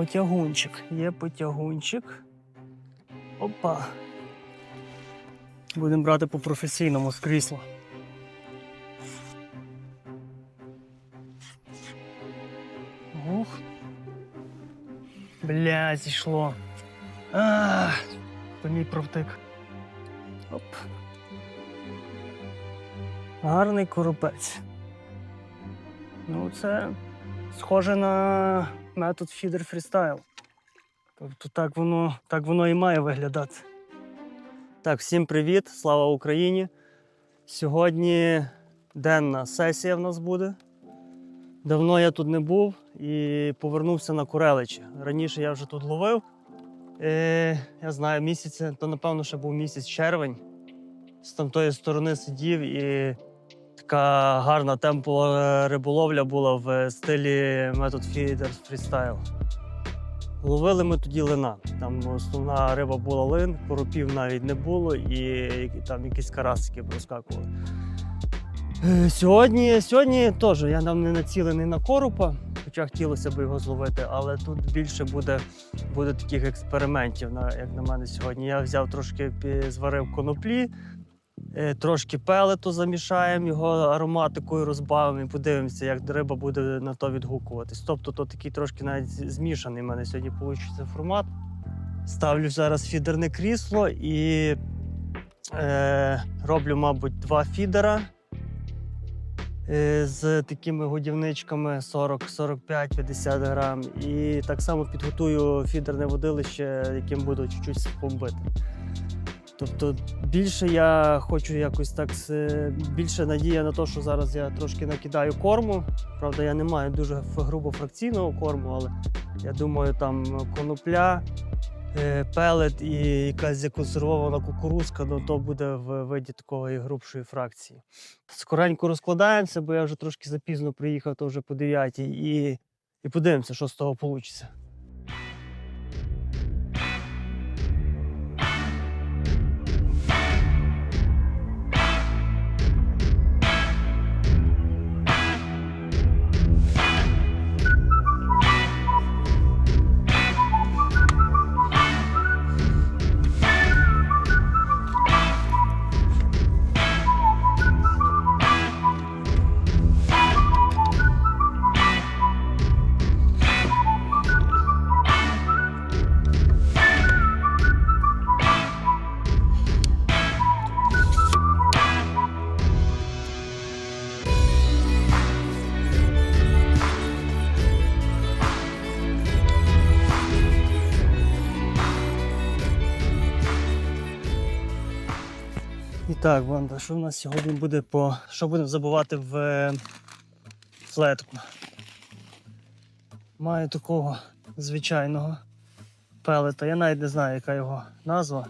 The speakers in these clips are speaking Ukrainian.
Потягунчик. Є потягунчик. Опа. Будемо брати по професійному з крісла. Ух. Бля, зійшло. А, то мій провтик. Оп. Гарний коропець. Ну, це схоже на метод фідер фрістайл. Тобто так воно, так воно і має виглядати. Так, всім привіт, слава Україні. Сьогодні денна сесія в нас буде. Давно я тут не був і повернувся на Куреличі. Раніше я вже тут ловив. Е, я знаю, місяць, то напевно ще був місяць червень. З тамтої сторони сидів і така гарна темпова риболовля була в стилі метод фідер фрістайл. Ловили ми тоді лина. Там основна риба була лин, коропів навіть не було, і там якісь карасики проскакували. Е, Сьогодні, сьогодні теж я нам не націлений на коропа, хоча хотілося б його зловити, але тут більше буде, буде таких експериментів, як на мене сьогодні. Я взяв трошки зварив коноплі, е, трошки пелету замішаємо, його ароматикою розбавимо і подивимося, як риба буде на то відгукуватись. Тобто, то такий трошки навіть змішаний в мене сьогодні вийде формат. Ставлю зараз фідерне крісло і е, роблю, мабуть, два фідера е, з такими годівничками 40, 45, 50 грам. І так само підготую фідерне водилище, яким буду чуть-чуть бомбити. Тобто більше я хочу якось так більше надія на те, що зараз я трошки накидаю корму. Правда, я не маю дуже грубо фракційного корму, але я думаю, там конопля, е, пелет і якась законсервована кукурузка, ну то буде в виді такої грубшої фракції. Скоренько розкладаємося, бо я вже трошки запізно приїхав, то вже по 9 і, і подивимося, що з того вийде. Так, Ванда, що в нас сьогодні буде по. Що будемо забувати в е, флетку? Маю такого звичайного пелета. Я навіть не знаю, яка його назва.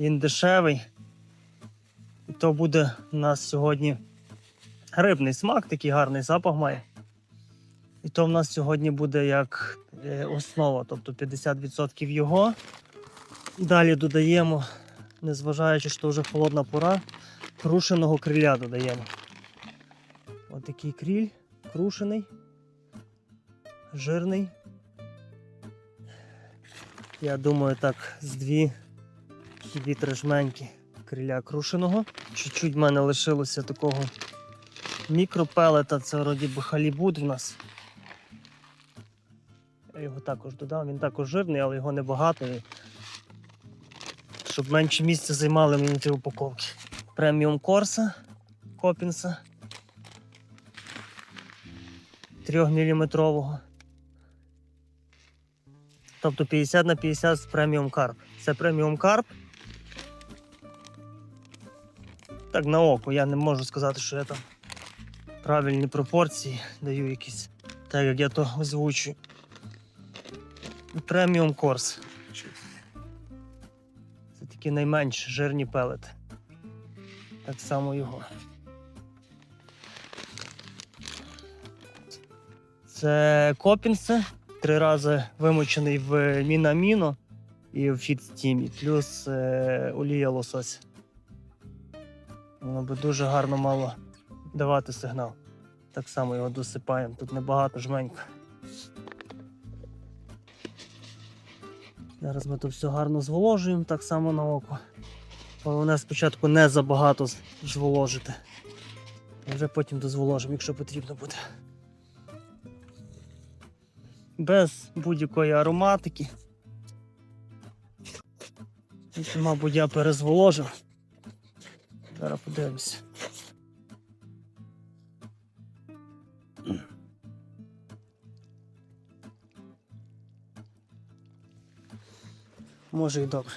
Він дешевий. І то буде у нас сьогодні рибний смак, такий гарний запах має. І то в нас сьогодні буде як е, основа, тобто 50% його. Далі додаємо незважаючи, що вже холодна пора, крушеного криля додаємо. Ось такий кріль, крушений, жирний. Я думаю, так, з дві дві-три криля крушеного. Чуть-чуть в мене лишилося такого мікропелета, це вроді би халібуд в нас. Я його також додав, він також жирний, але його небагато. Щоб менше місця займали мені ці упаковки. Преміум Корса Копінса 3-мм. Тобто 50 на 50 з преміум карп. Це преміум карп. Так, на око, я не можу сказати, що я там правильні пропорції даю якісь, так як я то озвучую. Преміум Корс. Такі найменш жирні пелети. Так само його. Це копінси. Три рази вимочений в мінаміно і в фітстімі, плюс е, олія лосось. Воно би дуже гарно мало давати сигнал. Так само його досипаємо. Тут небагато жменька. Зараз ми тут все гарно зволожуємо, так само на око. Головне спочатку не забагато зволожити. А вже потім дозволожимо, якщо потрібно буде. Без будь-якої ароматики. Мабуть, я перезволожив. Зараз подивимося. Може і добре.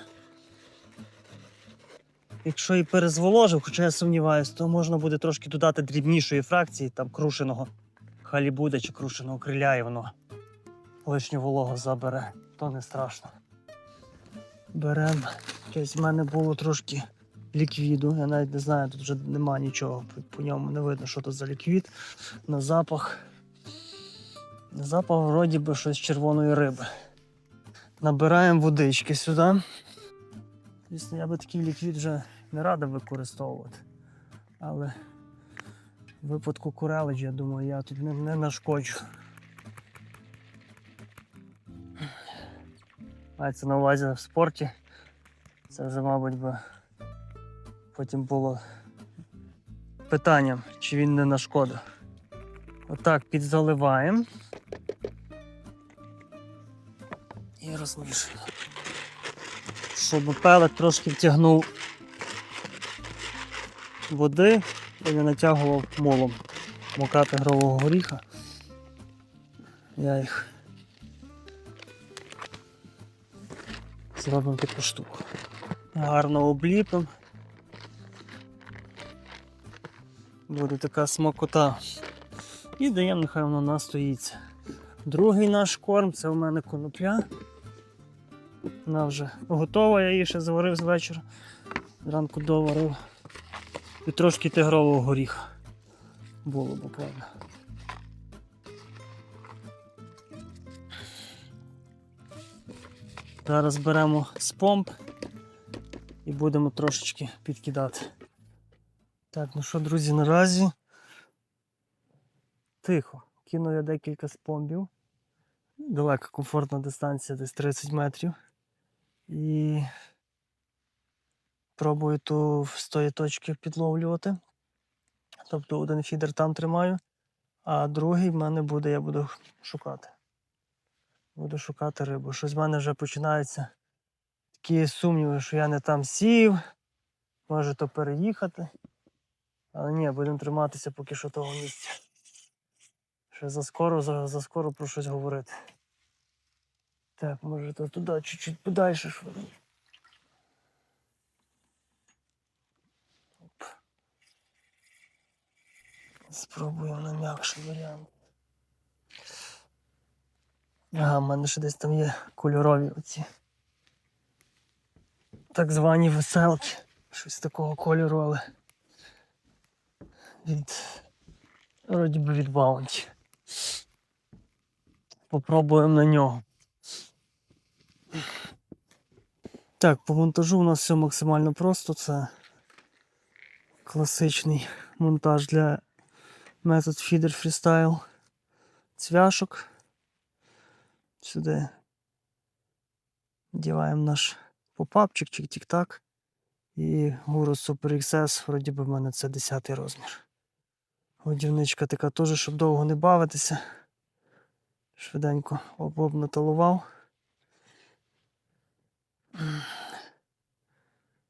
Якщо і перезволожив, хоча я сумніваюся, то можна буде трошки додати дрібнішої фракції, там крушеного халібуда чи крушеного криля, і воно лишню вологу забере, то не страшно. Беремо. Ось в мене було трошки ліквіду. Я навіть не знаю, тут вже нема нічого. По, ньому не видно, що тут за ліквід. На запах. На запах вроді би щось червоної риби. Набираємо водички сюди. Звісно, я би такий ліквід вже не радив використовувати. Але в випадку курелич, я думаю, я тут не, не нашкоджу. Мається на увазі в спорті. Це вже, мабуть, би потім було питанням, чи він не нашкодив. Отак підзаливаємо. І розмішуємо. Щоб пелик трошки втягнув води і не натягував молом мокати грового горіха. Я їх зробимо таку штуку. Гарно обліпимо. Буде така смакота. І даємо, нехай воно настоїться. Другий наш корм це у мене конопля. Вона вже готова, я її ще заварив з вечора. Зранку доварив. І трошки тигрового горіха. Було буквально. Зараз беремо з помп і будемо трошечки підкидати. Так, ну що, друзі, наразі тихо. Кинув я декілька спомбів. Далека комфортна дистанція, десь 30 метрів. І пробую ту з тої точки підловлювати. Тобто один фідер там тримаю, а другий в мене буде, я буду шукати. Буду шукати рибу. Щось в мене вже починаються такі сумніви, що я не там сів, може то переїхати. Але ні, будемо триматися поки що того місця. Ще заскоро, за, заскоро про щось говорити. Так, може то туди чуть-чуть подальше. Оп. Спробуємо на м'якший варіант. Ага, в мене ще десь там є кольорові оці. Так звані веселки. Щось такого кольору, але від. Вроді би від Bounty. Попробуємо на нього. Так, по монтажу у нас все максимально просто. Це класичний монтаж для метод Feeder Freestyle. Цвяшок. Сюди діваємо наш попапчик чи тік-так. І Guru Super XS, вроді би в мене це 10 розмір. Годівничка така теж, щоб довго не бавитися. Швиденько об наталував.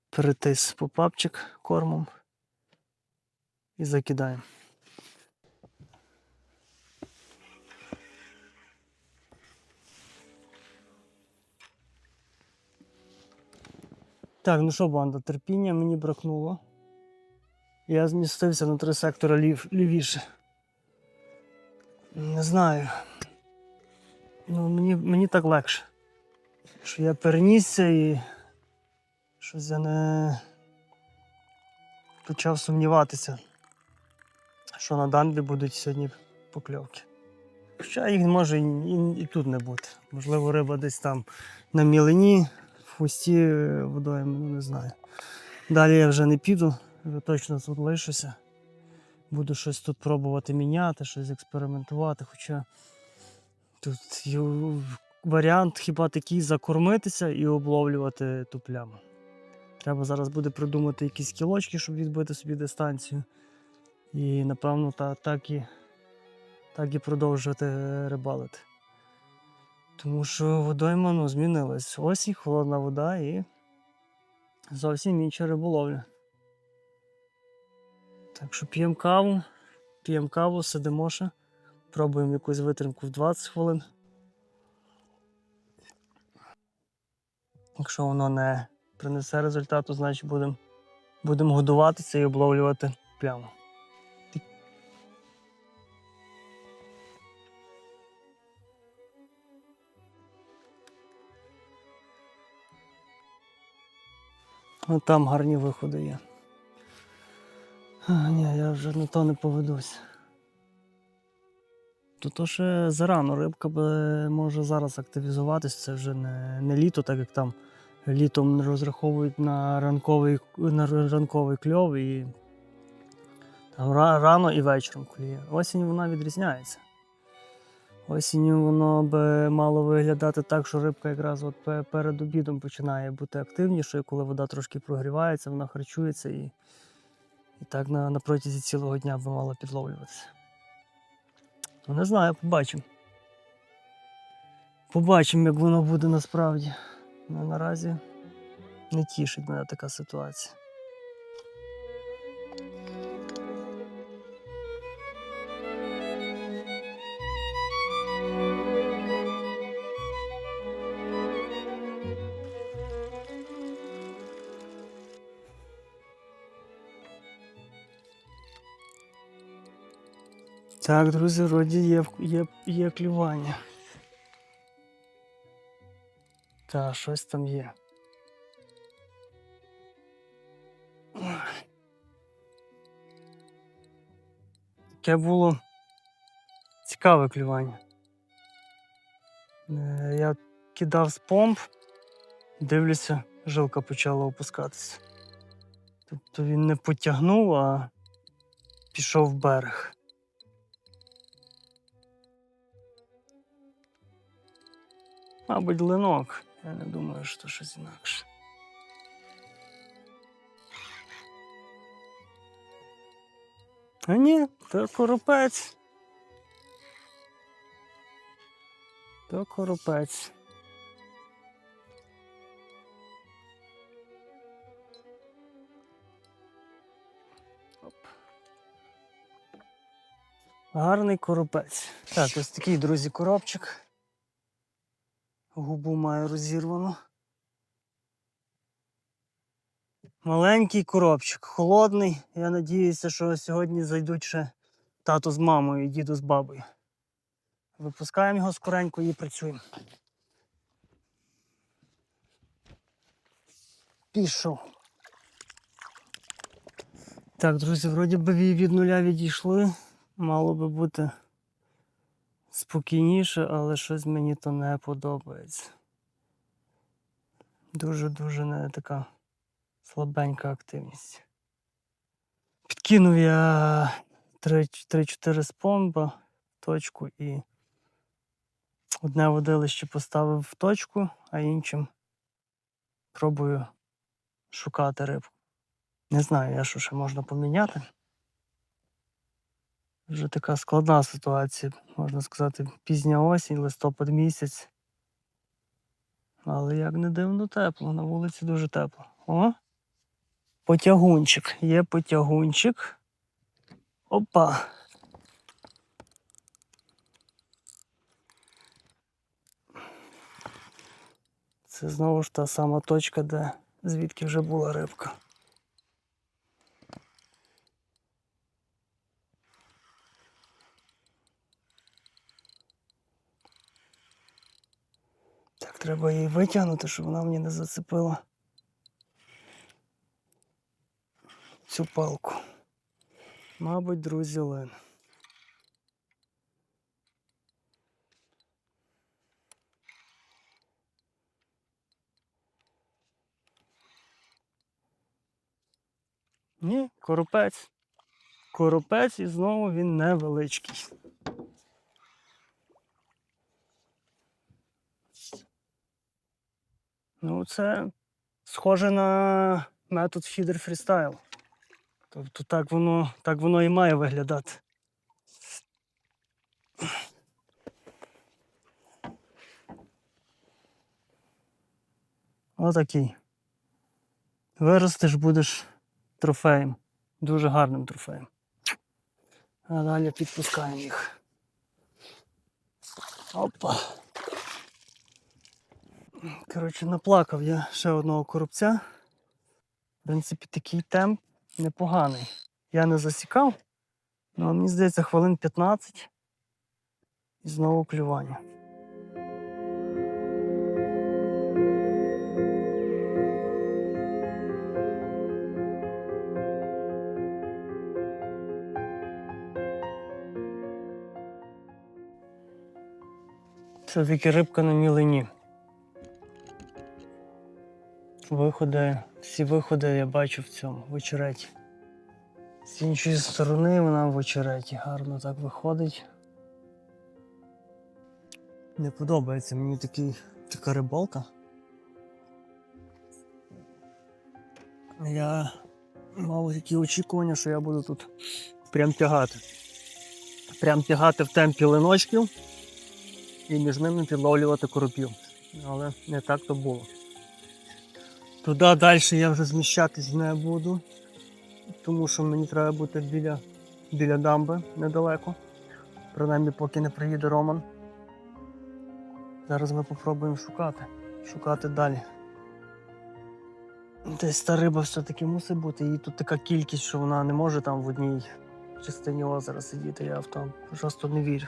Перетис попапчик кормом і закидаємо. Так, ну що, банда, терпіння мені бракнуло. Я змістився на три сектора лів, лівіше. Не знаю. Ну, мені, мені так легше. Що я перенісся і щось я не почав сумніватися, що на дамбі будуть сьогодні покльовки. Хоча їх може і, і, тут не бути. Можливо, риба десь там на мілині, в хвості е, водою, не знаю. Далі я вже не піду, вже точно тут лишуся. Буду щось тут пробувати міняти, щось експериментувати. Хоча тут варіант хіба такий закормитися і обловлювати ту пляму. Треба зараз буде придумати якісь кілочки, щоб відбити собі дистанцію. І напевно та, так, і, так і продовжувати рибалити. Тому що водойма ну, змінилась. Осінь, холодна вода і зовсім інша риболовля. Так що п'ємо каву, п'ємо каву, сидимо ще, пробуємо якусь витримку в 20 хвилин. Якщо воно не принесе результату, значить будемо будем годуватися і обловлювати пляму. От там гарні виходи є. А, ні, я вже на то не поведусь. То, то ще зарано рибка може зараз активізуватись, це вже не, не літо, так як там літом розраховують на ранковий, на ранковий кльов і там рано і вечором клює. Осінь вона відрізняється. Осінню воно би мало виглядати так, що рибка якраз от перед обідом починає бути активнішою, коли вода трошки прогрівається, вона харчується і, і так на, на протязі цілого дня би мала підловлюватися. Не знаю, побачимо. Побачимо, як воно буде насправді. Ну, наразі не тішить мене така ситуація. Так, друзі, вроді є, є, є клювання. Та, щось там є. Таке було цікаве клювання. Е, Я кидав з помп, дивлюся, жилка почала опускатися. Тобто він не потягнув, а пішов в берег. Мабуть, линок. Я не думаю, що щось інакше. А ні, то коропець. То коропець. Гарний коропець. Так, ось такий, друзі, коробчик. Губу маю розірвану. Маленький коробчик, холодний. Я надіюся, що сьогодні зайдуть ще тато з мамою і діду з бабою. Випускаємо його скоренько і працюємо. Пішов. Так, друзі, вроді би від нуля відійшли. Мало би бути спокійніше, але щось мені то не подобається. Дуже-дуже не така слабенька активність. Підкинув я 3-4 спомба в точку і одне водилище поставив в точку, а іншим пробую шукати рибку. Не знаю, я що ще можна поміняти. Вже така складна ситуація, можна сказати, пізня осінь, листопад місяць. Але як не дивно, тепло, на вулиці дуже тепло. О! Потягунчик. Є потягунчик. Опа. Це знову ж та сама точка, де звідки вже була рибка. Так, треба її витягнути, щоб вона мені не зацепила цю палку. Мабуть, друзі, лин. Ні, коропець. Коропець і знову він невеличкий. Ну, це схоже на метод фідер фрістайл. Тобто так воно, так воно і має виглядати. Отакий. Виростеш, будеш трофеєм. Дуже гарним трофеєм. А далі підпускаємо їх. Опа. Коротше, наплакав я ще одного коробця. В принципі, такий темп непоганий. Я не засікав, але мені здається, хвилин 15 і знову клювання. Це таки рибка на мілині. Виходи, всі виходи я бачу в цьому в очереті. З іншої сторони вона в очереті гарно так виходить. Не подобається мені такий, така рибалка. Я мав такі очікування, що я буду тут прям тягати. Прям тягати в темпі линочків і між ними підловлювати коропів. Але не так то було. Туди далі я вже зміщатись не буду, тому що мені треба бути біля, біля дамби недалеко. Принаймні, поки не приїде Роман. Зараз ми попробуємо шукати. Шукати далі. Десь та риба все-таки мусить бути. Її тут така кількість, що вона не може там в одній частині озера сидіти. Я в тому просто не вірю.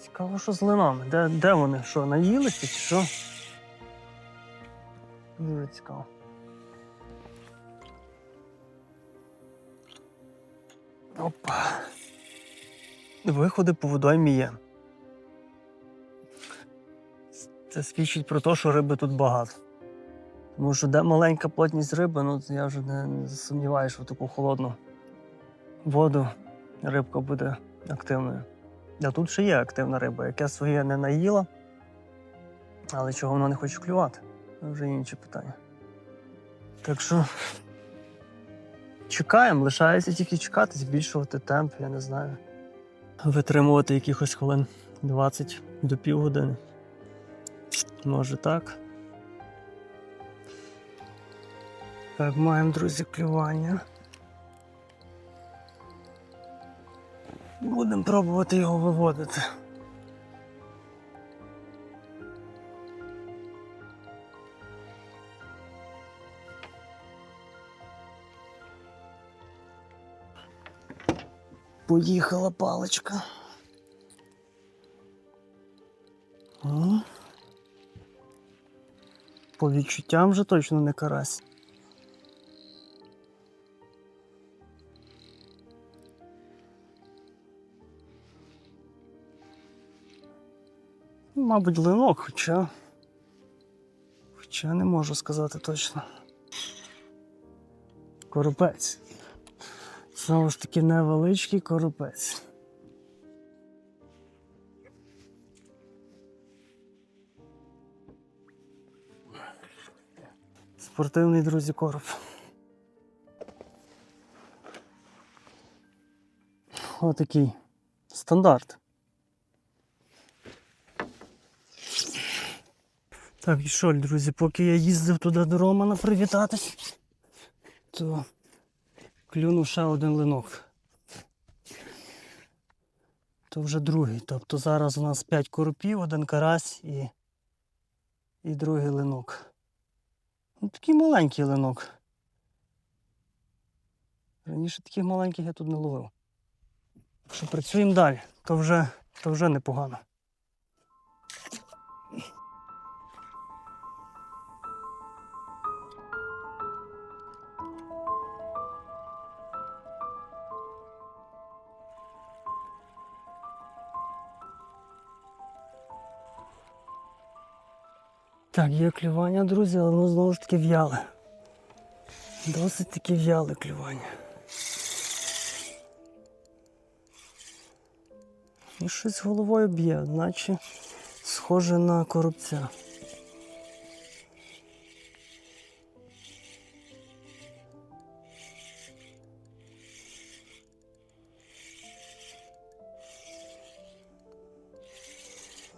Цікаво, що з линами. Де, де вони? Що, наїлися чи що? Дуже цікаво. Опа. Виходи по водоймі є. Це свідчить про те, що риби тут багато. Тому що де маленька плотність риби, ну я вже не, не сумніваюся, що в таку холодну воду рибка буде активною. А тут ще є активна риба, яке своє не наїла, але чого вона не хоче клювати. Вже інше питання. Так що чекаємо, лишається тільки чекати, збільшувати темп, я не знаю. Витримувати якихось хвилин 20 до півгодини. Може так. Так, маємо, друзі, клювання. Будемо пробувати його виводити. Поїхала паличка. О. По відчуттям вже точно не карась. Мабуть, линок, хоча. Хоча не можу сказати точно. Коропець. Знову ж таки невеличкий коропець. Спортивний друзі короб. Отакий стандарт. Так, і що, друзі, поки я їздив туди до Романа привітатись, то клюнув ще один линок. То вже другий. Тобто зараз у нас 5 коропів, один карась і, і другий линок. Ну, такий маленький линок. Раніше таких маленьких я тут не ловив. Що працюємо далі, то вже, то вже непогано. Так, є клювання, друзі, але воно знову ж таки в'яле. Досить таки в'яле клювання. І щось головою б'є, наче схоже на коробця.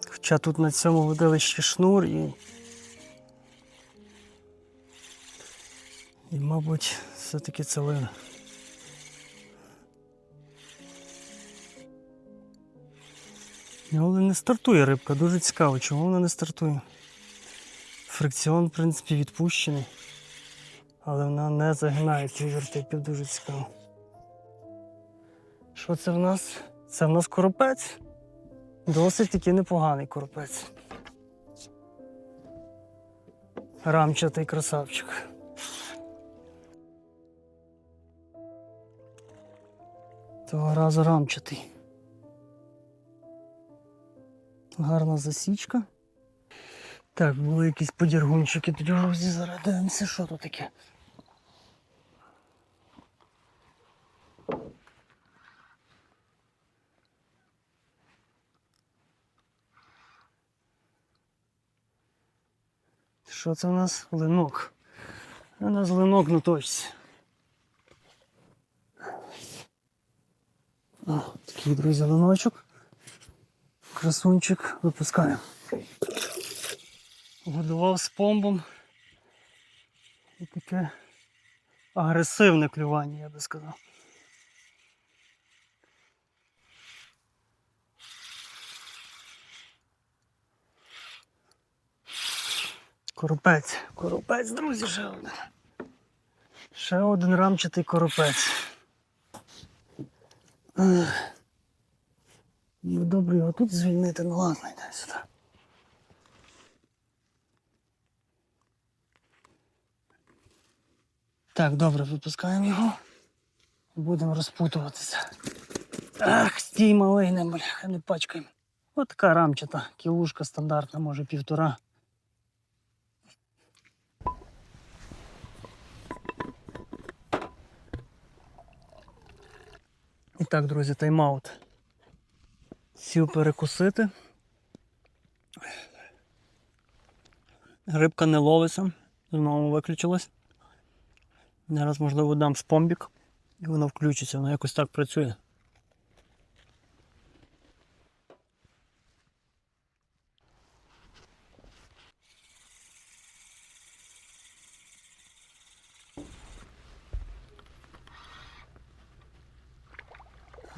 Хоча тут на цьому водилищі шнур і мабуть, все-таки целина. Але не стартує рибка, дуже цікаво, чому вона не стартує. Фрикціон, в принципі, відпущений, але вона не загинається від вертипів, дуже цікаво. Що це в нас? Це в нас коропець. Досить таки непоганий коропець. Рамчатий красавчик. Того разу рамчатий. Гарна засічка. Так, були якісь подіргунчики, друзі, зараз дивимося, що тут таке. Що це у нас? Линок. У нас линок на точці. О, такий, друзі, линочок. Красунчик випускаємо. Годував з помбом. І таке агресивне клювання, я би сказав. Коропець. Коропець, друзі, ще один. Ще один рамчатий коропець. Добре його тут звільнити, ну ладно, йде сюди. Так, добре, випускаємо його. Будемо розпутуватися. Ах, стій малий, не бляха, не пачкаємо. Ось така рамчата, кілушка стандартна, може півтора. Так, друзі, тайм-аут. Сів перекусити. Рибка не ловиться, знову виключилась. Зараз, можливо, дам спомбік і воно включиться, воно якось так працює.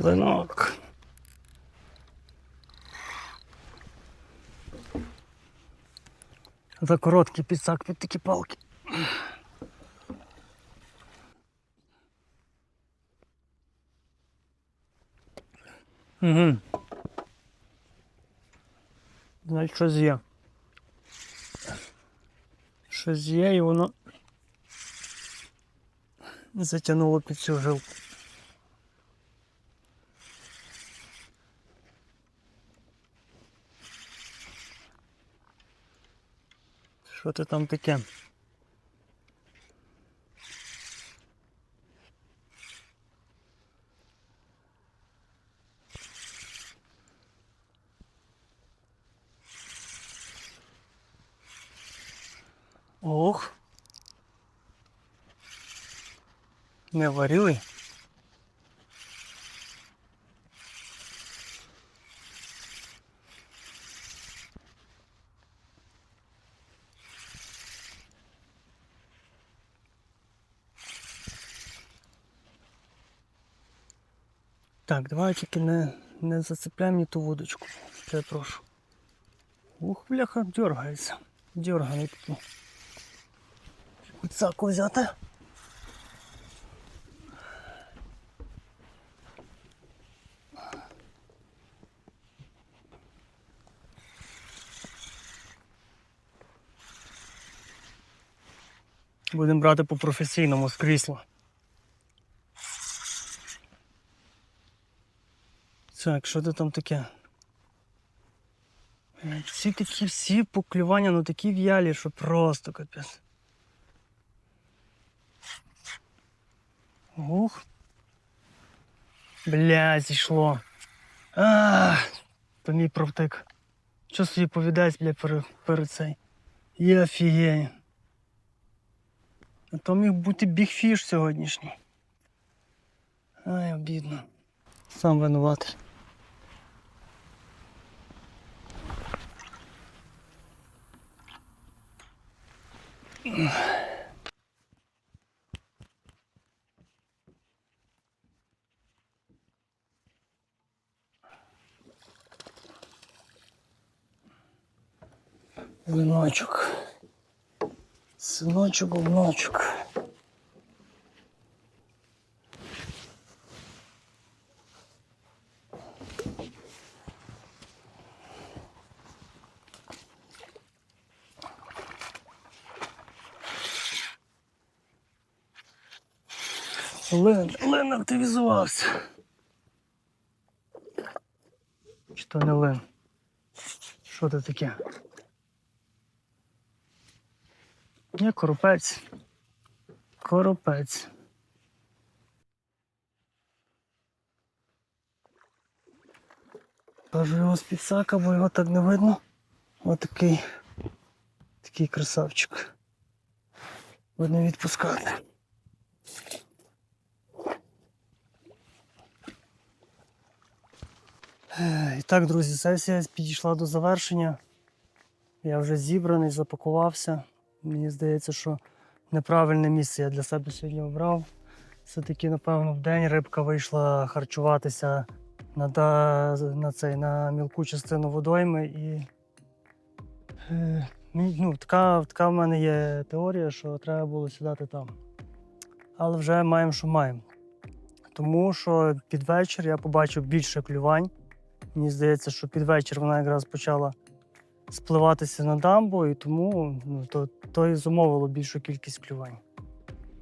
Линок. За короткий підсак під такі палки. Угу. Значить, щось є. Щось є і воно затягнуло під цю жилку. Що ти там таке? Ох. Не варили. Так, давай тільки не, не зацепляй мені ту вудочку. Перепрошу. Ух, бляха, дергається. Дерганий такий. Куцаку взяти. Будемо брати по професійному з крісла. Так, що ти там таке? Всі такі всі поклювання, ну такі в'ялі, що просто капець. Ух. Бля, зійшло. А, то мій провтик. Що собі повідаєш, бля, перед, перед цей. Я офігею. А то міг бути бігфіш сьогоднішній. Ай, обідно. Сам винуватий. Виночок. Синочок, вночок. Лен, Лен активізувався. Чи то не Лен? Що це таке? Ні, коропець. Коропець. Кажу його з підсака, бо його так не видно. Отакий такий красавчик. Будемо відпускати. І так, друзі, сесія підійшла до завершення. Я вже зібраний, запакувався. Мені здається, що неправильне місце я для себе сьогодні обрав. Все-таки, напевно, в день рибка вийшла харчуватися на, на, цей, на мілку частину водойми. І е, ну, така, така в мене є теорія, що треба було сідати там. Але вже маємо, що маємо. Тому що під вечір я побачив більше клювань. Мені здається, що під вечір вона якраз почала спливатися на дамбу, і тому ну, то, то і зумовило більшу кількість клювань.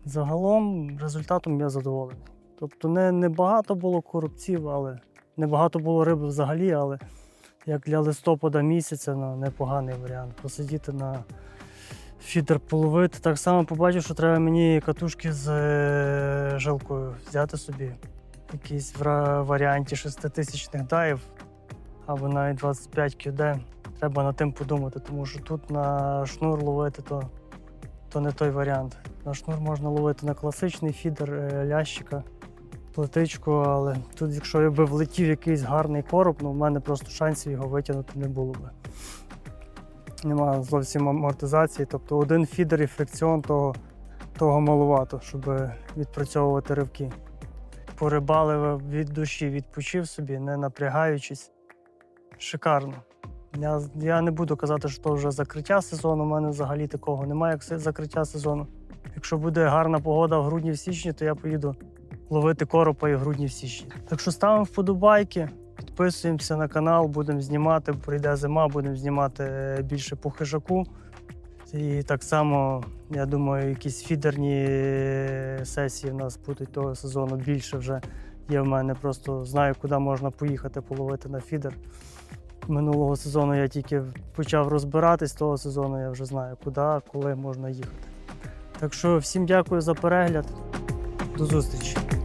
Загалом результатом я задоволений. Тобто не, не багато було коробців, але не багато було риби взагалі, але як для листопада місяця ну, непоганий варіант. Посидіти на фідер половити. Так само побачив, що треба мені катушки з е, жилкою взяти собі. Якийсь в варіанті 6000 даїв або навіть 25 QD. Треба над тим подумати, тому що тут на шнур ловити то, то не той варіант. На шнур можна ловити на класичний фідер е, лящика, плетичку, але тут, якщо би влетів якийсь гарний короб, ну в мене просто шансів його витягнути не було би. Немає зовсім амортизації, тобто один фідер і фрикціон того, того малувато, щоб відпрацьовувати ривки. Порибалив від душі, відпочив собі, не напрягаючись. Шикарно. Я, я не буду казати, що то вже закриття сезону. У мене взагалі такого немає, як закриття сезону. Якщо буде гарна погода в грудні в січні, то я поїду ловити коропа і в грудні в січні. Так що ставимо вподобайки, підписуємося на канал, будемо знімати. Прийде зима, будемо знімати е, більше по хижаку. І так само, я думаю, якісь фідерні сесії в нас будуть того сезону більше вже є в мене. Просто знаю, куди можна поїхати половити на фідер. Минулого сезону я тільки почав розбиратись, того сезону я вже знаю, куди, коли можна їхати. Так що всім дякую за перегляд. До зустрічі!